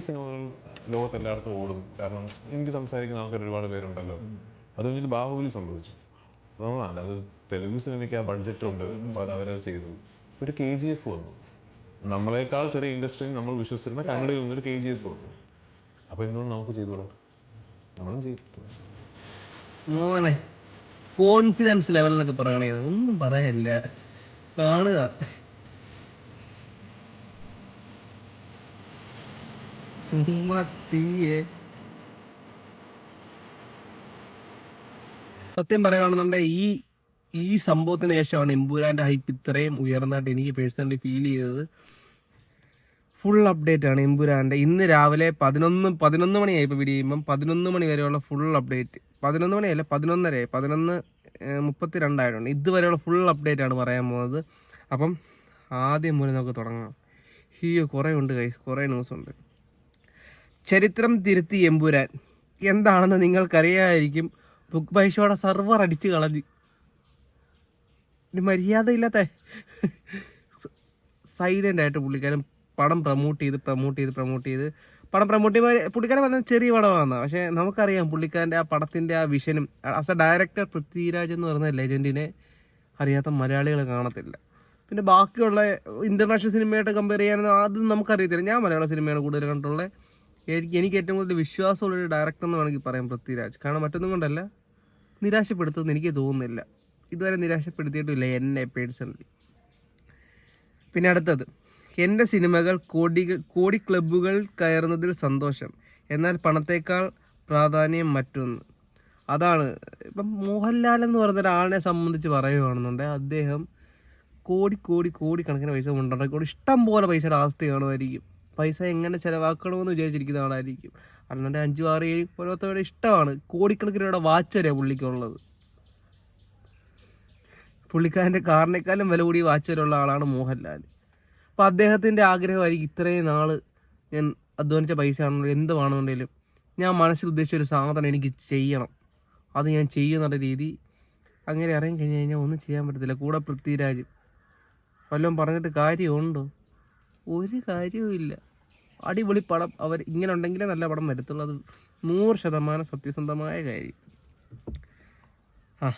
സിനിമകൾ ലോകത്ത് എല്ലായിടത്തും ഓടും. കാരണം ഹിന്ദി സംസാരിക്കുന്ന ആൾക്കാർ ഒരുപാട് പേരുണ്ടല്ലോ. അത് കഴിഞ്ഞിട്ട് ബാഹുബലി സംഭവിച്ചു. അത് തെലുങ്ക് സിനിമയ്ക്ക് ആ ബഡ്ജറ്റ് ഉണ്ട്. അപ്പോൾ അത് അവരത് ചെയ്തു. ഒരു കെ ജി എഫ് വന്നു. നമ്മളെക്കാൾ ചെറിയ ഇൻഡസ്ട്രിയിൽ നമ്മൾ വിശ്വസിച്ചിരുന്ന കന്നഡയിൽ നിന്നൊരു കെ ജി എഫ് വന്നു. അപ്പോൾ എന്തുകൊണ്ട് നമുക്ക് നമ്മളും ചെയ്തു. മോനെ കോൺഫിഡൻസ് ലെവൽ എന്നൊക്കെ പറയണേ ഒന്നും പറയാനില്ല കാണുക. ചുമ്മാ തീയെ സത്യം പറയുകയാണെന്നുണ്ടെങ്കിൽ ഈ ഈ സംഭവത്തിന് ശേഷമാണ് എമ്പുരാന്റെ ഹൈപ്പ് ഇത്രയും ഉയർന്നതായിട്ട് എനിക്ക് പേഴ്സണലി ഫീൽ ചെയ്തത്. ഫുൾ അപ്ഡേറ്റ് ആണ് എമ്പുരാന്റെ ഇന്ന് രാവിലെ പതിനൊന്ന് പതിനൊന്ന് മണിയായി ഇപ്പോൾ വീഡിയോ ചെയ്യുമ്പം. പതിനൊന്ന് മണി വരെയുള്ള ഫുൾ അപ്ഡേറ്റ് പതിനൊന്ന് മണിയല്ല പതിനൊന്നര പതിനൊന്ന് മുപ്പത്തി രണ്ടായിട്ടുണ്ട് ഇതുവരെയുള്ള ഫുൾ അപ്ഡേറ്റ് ആണ് പറയാൻ പോകുന്നത്. അപ്പം ആദ്യം മുതൽ നമുക്ക് തുടങ്ങാം. ഹിയോ കുറേ ഉണ്ട് കൈസ് കുറേ ന്യൂസ് ഉണ്ട്. ചരിത്രം തിരുത്തി എമ്പുരാൻ. എന്താണെന്ന് നിങ്ങൾക്കറിയാമായിരിക്കും ബുക്ക് ബൈഷോടെ സർവർ അടിച്ച് കളഞ്ഞു. മര്യാദയില്ലാത്ത സൈലന്റ് ആയിട്ട് പുള്ളിക്കാരൻ പടം പ്രൊമോട്ട് ചെയ്ത് പ്രൊമോട്ട് ചെയ്ത് പ്രൊമോട്ട് ചെയ്ത്. പടം പ്രൊമോട്ട് ചെയ്യുമ്പോൾ പുള്ളിക്കാരൻ പറഞ്ഞ ചെറിയ പടമാണ് പക്ഷേ നമുക്കറിയാം പുള്ളിക്കാരന്റെ ആ പടത്തിന്റെ ആ വിഷനും ആസ് എ ഡയറക്ടർ പൃഥ്വിരാജ് എന്ന് പറയുന്ന ലെജൻഡിനെ അറിയാത്ത മലയാളികൾ കാണത്തില്ല. പിന്നെ ബാക്കിയുള്ള ഇന്റർനാഷണൽ സിനിമയായിട്ട് കമ്പയർ ചെയ്യാനൊന്നും അതും നമുക്കറിയത്തില്ല. ഞാൻ മലയാള സിനിമയാണ് കൂടുതൽ കണ്ടിട്ടുള്ളത് എനിക്ക് എനിക്ക് ഏറ്റവും കൂടുതൽ വിശ്വാസമുള്ളൊരു ഡയറക്ടർ എന്ന് വേണമെങ്കിൽ പറയാം പൃഥ്വിരാജ്. കാരണം മറ്റൊന്നും കൊണ്ടല്ല. നിരാശപ്പെടുത്തുമെന്ന് എനിക്ക് തോന്നുന്നില്ല. ഇതുവരെ നിരാശപ്പെടുത്തിയിട്ടില്ല എന്നെ പേഴ്സണലി പിന്നെ അടുത്തത്. എന്റെ സിനിമകൾ കോടി കോടി ക്ലബ്ബുകൾ കയറുന്നതിൽ സന്തോഷം. എന്നാൽ പണത്തേക്കാൾ പ്രാധാന്യം മറ്റൊന്ന്. അതാണ്. ഇപ്പം മോഹൻലാൽ എന്ന് പറയുന്ന ഒരാളിനെ സംബന്ധിച്ച് പറയുകയാണെന്നുണ്ടെങ്കിൽ അദ്ദേഹം കോടി കോടി കോടി കണക്കിന് പൈസ ഉണ്ടാക്കി ഇഷ്ടം പോലെ പൈസയുടെ ആസ്തി കാണുമായിരിക്കും. പൈസ എങ്ങനെ ചിലവാക്കണമെന്ന് വിചാരിച്ചിരിക്കുന്ന ആളായിരിക്കും. അല്ലാണ്ട് അഞ്ചു ആറ് ഏഴ് ഓരോരുത്തരുടെ ഇഷ്ടമാണ്. കോടിക്കണക്കിന് രൂപയുടെ വാച്ച് വരെയാണ് പുള്ളിക്കുള്ളത്. പുള്ളിക്കാരന്റെ കാറിനേക്കാളും വില കൂടി വാച്ച് വരെയുള്ള ആളാണ് മോഹൻലാൽ അപ്പോൾ അദ്ദേഹത്തിന്റെ ആഗ്രഹമായിരിക്കും ഇത്രയും നാൾ ഞാൻ അധ്വാനിച്ച പൈസ ആണെങ്കിലും എന്ത് വേണമെന്നുണ്ടെങ്കിലും ഞാൻ മനസ്സിൽ ഉദ്ദേശിച്ച ഒരു സാധനം എനിക്ക് ചെയ്യണം. അത് ഞാൻ ചെയ്യുന്നുള്ള രീതി അങ്ങനെ ഇറങ്ങി കഴിഞ്ഞ് കഴിഞ്ഞാൽ ഒന്നും ചെയ്യാൻ പറ്റത്തില്ല. കൂടെ പൃഥ്വിരാജ്. വല്ലതും പറഞ്ഞിട്ട് കാര്യമുണ്ടോ? ഒരു കാര്യവും ഇല്ല അടിപൊളി പടം. അവർ ഇങ്ങനെ ഉണ്ടെങ്കിലേ നല്ല പടം വരത്തുള്ളൂ അത് നൂറ് ശതമാനം സത്യസന്ധമായ കാര്യം. ആ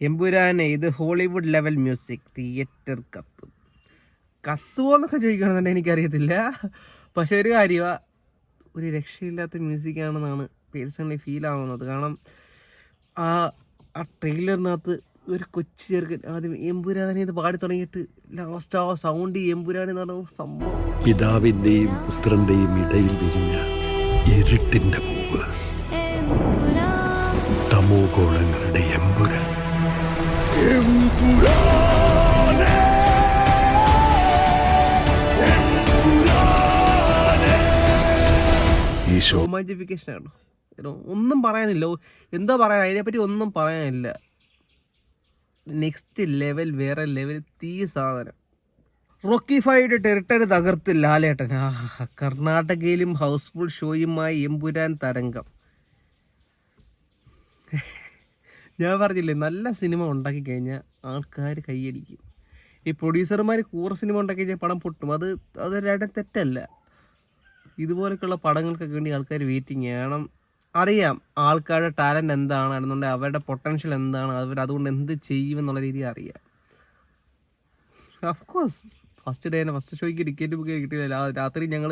എമ്പുരാനെ ഇത് ഹോളിവുഡ് ലെവൽ മ്യൂസിക് തിയേറ്റർ കത്ത്. കത്തുവോ എന്നൊക്കെ ചോദിക്കണമെന്നുണ്ടെങ്കിൽ എനിക്കറിയത്തില്ല. പക്ഷെ ഒരു കാര്യമാ ഒരു രക്ഷയില്ലാത്ത മ്യൂസിക്കാണെന്നാണ് പേഴ്സണലി ഫീൽ ആവുന്നത്. കാരണം ആ ആ ട്രെയിലറിനകത്ത് ഒരു കൊച്ചു ചെറുക്കൻ. ആദ്യം എമ്പുരാനെ ഇത് പാടി തുടങ്ങിയിട്ട് ലാസ്റ്റ് ആ സൗണ്ട് എമ്പുരാൻ എന്ന് പറഞ്ഞ സംഭവം. പിതാവിന്റെയും പുത്രന്റെയും ഇടയിൽ വിരിഞ്ഞ ഇരുട്ടിന്റെ പൂവ്. തമോകോളങ്ങളുടെ എമ്പുരാൻ. ഈശോ. റൊമാന്റിഫിക്കേഷൻ ആണ്. ഒന്നും പറയാനില്ല. എന്താ പറയാ പറയാൻ? അതിനെപ്പറ്റി ഒന്നും പറയാനില്ല. നെക്സ്റ്റ് ലെവൽ വേറെ ലെവൽ തീ സാധനം. റോക്കി ഫൈഡ് ടെറിട്ടറി തകർത്ത് ലാലേട്ടൻ. ആ കർണാടകയിലും ഹൗസ്ഫുൾ ഷോയുമായി എമ്പുരാൻ തരംഗം. ഞാൻ പറഞ്ഞില്ലേ നല്ല സിനിമ ഉണ്ടാക്കി കഴിഞ്ഞാൽ ആൾക്കാർ കൈയടിക്കും. ഈ പ്രൊഡ്യൂസർമാർ കൂറ സിനിമ ഉണ്ടാക്കി കഴിഞ്ഞാൽ പടം പൊട്ടും. അത് അതൊരു തെറ്റല്ല ഇതുപോലൊക്കെയുള്ള പടങ്ങൾക്കൊക്കെ വേണ്ടി ആൾക്കാർ വെയിറ്റിംഗ് ചെയ്യണം. അറിയാം ആൾക്കാരുടെ ടാലന്റ് എന്താണ് എന്നുണ്ടെങ്കിൽ അവരുടെ പൊട്ടൻഷ്യൽ എന്താണ് അവർ അതുകൊണ്ട് എന്ത് ചെയ്യും എന്നുള്ള രീതി അറിയാം. അഫ്കോഴ്സ് ഫസ്റ്റ് ഡേ തന്നെ ഫസ്റ്റ് ഷോയ്ക്ക് ടിക്കറ്റ് ബുക്ക് കിട്ടിയില്ല. രാത്രി ഞങ്ങൾ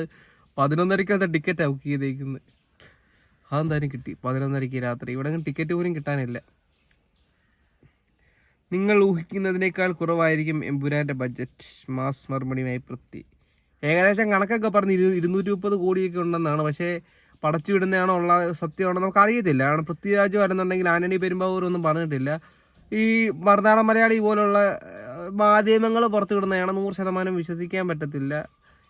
പതിനൊന്നരക്കകത്തെ ടിക്കറ്റാണ് ബുക്ക് ചെയ്തേക്കുന്നത് അതെന്തായാലും കിട്ടി. പതിനൊന്നരയ്ക്ക് രാത്രി. ഇവിടെ ടിക്കറ്റ് പോലും കിട്ടാനില്ല. നിങ്ങൾ ഊഹിക്കുന്നതിനേക്കാൾ കുറവായിരിക്കും എമ്പുരാന്റെ ബഡ്ജറ്റ് മാസ് മറുപടിയുമായി പൃഥ്വി ഏകദേശം കണക്കൊക്കെ പറഞ്ഞ് ഇരു ഇരുന്നൂറ്റി മുപ്പത് കോടിയൊക്കെ ഉണ്ടെന്നാണ്. പക്ഷേ പടച്ചു വിടുന്നതാണോ ഉള്ള സത്യമാണോ നമുക്ക് അറിയത്തില്ല കാരണം പൃഥ്വിരാജ് വരുന്നുണ്ടെങ്കിൽ ആന്റണി പെരുമ്പാവൂർ ഒന്നും പറഞ്ഞിട്ടില്ല. ഈ മറുനാടൻ മലയാളി പോലുള്ള മാധ്യമങ്ങൾ പുറത്തു വിടുന്നതാണ് നൂറ് ശതമാനം വിശ്വസിക്കാൻ പറ്റത്തില്ല.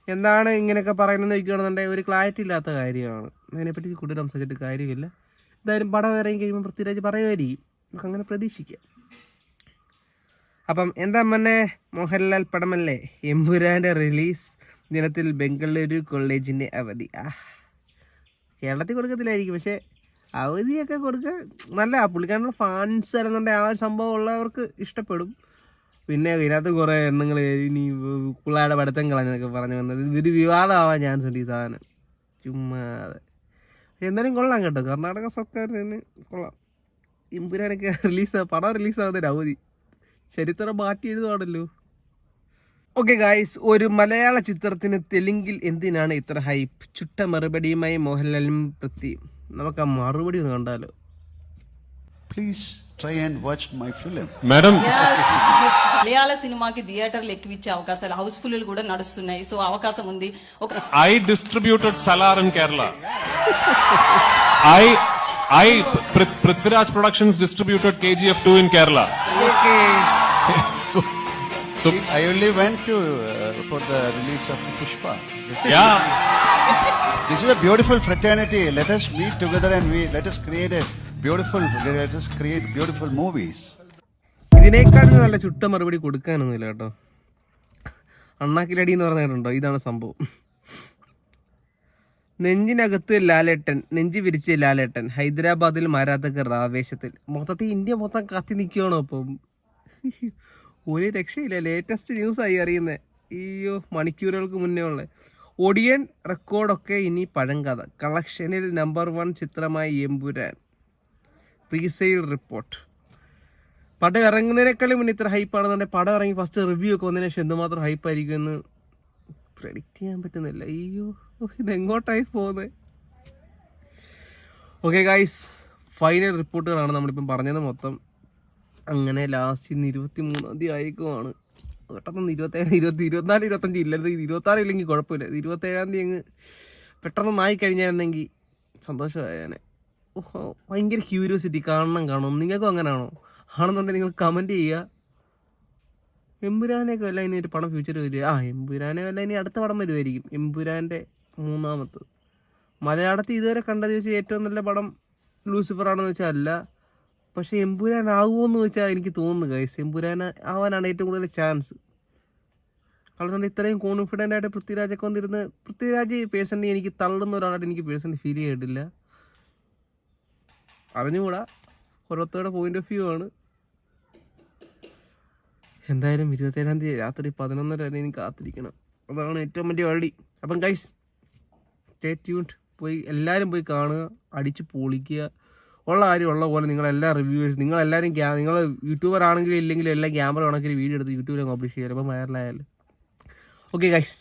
എന്താണ് ഇങ്ങനെയൊക്കെ പറയുന്നത് ചോദിക്കുകയാണെന്നുണ്ടെങ്കിൽ ഒരു ക്ലാരിറ്റി ഇല്ലാത്ത കാര്യമാണ്. അതിനെപ്പറ്റി കൂടുതൽ സംസാരിച്ചിട്ട് കാര്യമില്ല. എന്തായാലും പടം ഇറങ്ങി കഴിയുമ്പോൾ പൃഥ്വിരാജ് പറയുമായിരിക്കും. നമുക്ക് അങ്ങനെ പ്രതീക്ഷിക്കാം. അപ്പം എന്താ മന്നെ മോഹൻലാൽ പടമല്ലേ? എമ്പുരാന്റെ റിലീസ് ദിനത്തിൽ ബംഗളൂരു കോളേജിന്റെ അവധി. ആ കേരളത്തിൽ കൊടുക്കത്തില്ലായിരിക്കും. പക്ഷേ അവധിയൊക്കെ കൊടുക്കുക നല്ല പുള്ളിക്കാരനുള്ള ഫാൻസ് അല്ലെന്നുണ്ടെങ്കിൽ ആ ഒരു സംഭവം ഉള്ളവർക്ക് ഇഷ്ടപ്പെടും. പിന്നെ ഇതിനകത്ത് കുറേ എണ്ണങ്ങൾ ഇനി പിള്ളേരുടെ പഠിത്തം കളഞ്ഞൊക്കെ പറഞ്ഞു വന്നത്. ഇതൊരു വിവാദമാവാൻ ചാൻസ് ഉണ്ട് ഈ സാധനം. ചുമ്മാ എന്തായാലും കൊള്ളാം കേട്ടോ. കർണാടക സർക്കാരിന് കൊള്ളാം. ഇമ്പുരാനൊക്കെ റിലീസ് പടം റിലീസാകുന്നൊരു അവധി. ചരിത്രം മാറ്റി എഴുതുവാണല്ലോ. ഓക്കെ ഗായ്സ് ഒരു മലയാള ചിത്രത്തിന് തെലുങ്കിൽ എന്തിനാണ് ഇത്ര ഹൈപ്പ് ചുട്ട മറുപടിയുമായി മോഹൻലാലും പൃഥ്വിയും നമുക്ക് ആ മറുപടി ഒന്ന് കണ്ടാലോ Please try and watch my film. Madam మలయాళ సినిమాకి థియేటర్లు ఎక్కిచ్చే అవకాశాలు హౌస్ఫుల్ కూడా నడుస్తున్నాయి సో అవకాశం ఉంది ఒక I distributed Salar in Kerala. I I Pr- Prithviraj Productions distributed KGF 2 in Kerala. So, I only went to uh, for the release of Pushpa. yeah, This is a beautiful fraternity. Let us meet together and we let us create a beautiful. Let us create beautiful movies. ഇതിനേക്കാളും നല്ല ചുട്ട മറുപടി കൊടുക്കാനൊന്നുമില്ല കേട്ടോ അണ്ണാക്കിലടി എന്ന് പറഞ്ഞിട്ടുണ്ടോ ഇതാണ് സംഭവം നെഞ്ചിനകത്ത് ലാലേട്ടൻ നെഞ്ചി വിരിച്ച് ലാലേട്ടൻ ഹൈദരാബാദിൽ മാരാത്തക്കർ ആവേശത്തിൽ മൊത്തത്തിൽ ഇന്ത്യ മൊത്തം കത്തി നിൽക്കുകയാണോ അപ്പം ഒരു രക്ഷയില്ല. ലേറ്റസ്റ്റ് ന്യൂസ് ആയി അറിയുന്നത് അയ്യോ മണിക്കൂറുകൾക്ക് മുന്നേ ഉള്ള. ഒടിയൻ റെക്കോർഡൊക്കെ ഇനി പഴങ്കഥ കളക്ഷനിൽ നമ്പർ വൺ ചിത്രമായി എമ്പുരാൻ. പ്രീസെയിൽ റിപ്പോർട്ട് പടം ഇറങ്ങുന്നതിനേക്കാളും മുന്നേ ഇത്ര ഹൈപ്പ് ആണെന്നുണ്ടെങ്കിൽ പടം ഇറങ്ങി ഫസ്റ്റ് റിവ്യൂ ഒക്കെ വന്നതിന് ശേഷം എന്തുമാത്രം ഹൈപ്പ് ആയിരിക്കും എന്ന് പ്രെഡിക്റ്റ് ചെയ്യാൻ പറ്റുന്നില്ല. അയ്യോ ഇത് എങ്ങോട്ടായി പോകുന്നത് ഓക്കെ ഗായ്സ് ഫൈനൽ റിപ്പോർട്ടുകളാണ് നമ്മളിപ്പം പറഞ്ഞത് മൊത്തം. അങ്ങനെ ലാസ്റ്റ് ഇന്ന് ഇരുപത്തി മൂന്നാം തീയതി ആയിരിക്കുമാണ് പെട്ടെന്ന് ഇരുപത്തേഴ് ഇരുപത്തി ഇരുപത്തിനാല് ഇരുപത്തഞ്ച് ഇല്ലത് ഇരുപത്താറ് ഇല്ലെങ്കിൽ കുഴപ്പമില്ല. ഇരുപത്തേഴാം തീയതി അങ്ങ് പെട്ടെന്ന് ആയി കഴിഞ്ഞായിരുന്നെങ്കിൽ സന്തോഷമായേനെ. ഓഹോ ഭയങ്കര ക്യൂരിയോസിറ്റി കാണണം കാണും നിങ്ങൾക്കും അങ്ങനെയാണോ ആണെന്നുണ്ടെങ്കിൽ നിങ്ങൾ കമന്റ് ചെയ്യുക. എമ്പുരാനൊക്കെ വല്ല ഇനി ഒരു പടം ഫ്യൂച്ചർ വരിക. ആ എമ്പുരാനെ വല്ല ഇനി അടുത്ത പടം വരുമായിരിക്കും എമ്പുരാന്റെ മൂന്നാമത്തത്. മലയാളത്തിൽ ഇതുവരെ കണ്ടത് വെച്ച് ഏറ്റവും നല്ല പടം ലൂസിഫർ ആണെന്ന് വെച്ചാൽ അല്ല. പക്ഷെ എമ്പുരാൻ ആകുമോയെന്ന് വെച്ചാൽ എനിക്ക് തോന്നുന്നു ഗൈസ് എമ്പുരാൻ ആവാനാണ് ഏറ്റവും കൂടുതൽ ചാൻസ് കാരണം ഇത്രയും കോൺഫിഡന്റ് ആയിട്ട് പൃഥ്വിരാജൊക്കെ വന്നിരുന്ന് പൃഥ്വിരാജ് പേഴ്സണലി എനിക്ക് തള്ളുന്ന ഒരാളായിട്ട് എനിക്ക് പേഴ്സണലി ഫീൽ ചെയ്തിട്ടില്ല. അറിഞ്ഞുകൂടാ. ഓരോരുത്തരുടെ പോയിന്റ് ഓഫ് വ്യൂ ആണ്. എന്തായാലും ഇരുപത്തേഴാം തീയതി രാത്രി പതിനൊന്നര വരെ ഇനി കാത്തിരിക്കണം. അതാണ് ഏറ്റവും വലിയ വഴി. അപ്പം ഗൈസ് സ്റ്റേ ട്യൂൺഡ് പോയി എല്ലാവരും പോയി കാണുക അടിച്ച് പൊളിക്കുക. ഉള്ള കാര്യം ഉള്ള പോലെ നിങ്ങളെല്ലാ റിവ്യൂവേഴ്സ് നിങ്ങളെല്ലാവരും ക്യാ നിങ്ങൾ യൂട്യൂബർ ആണെങ്കിലും ഇല്ലെങ്കിലും എല്ലാം ക്യാമറ കണക്കിൽ വീഡിയോ എടുത്ത് യൂട്യൂബിൽ പബ്ലിഷ് ചെയ്യാറ് അപ്പോൾ വൈറലായാലും ഓക്കെ ഗൈസ്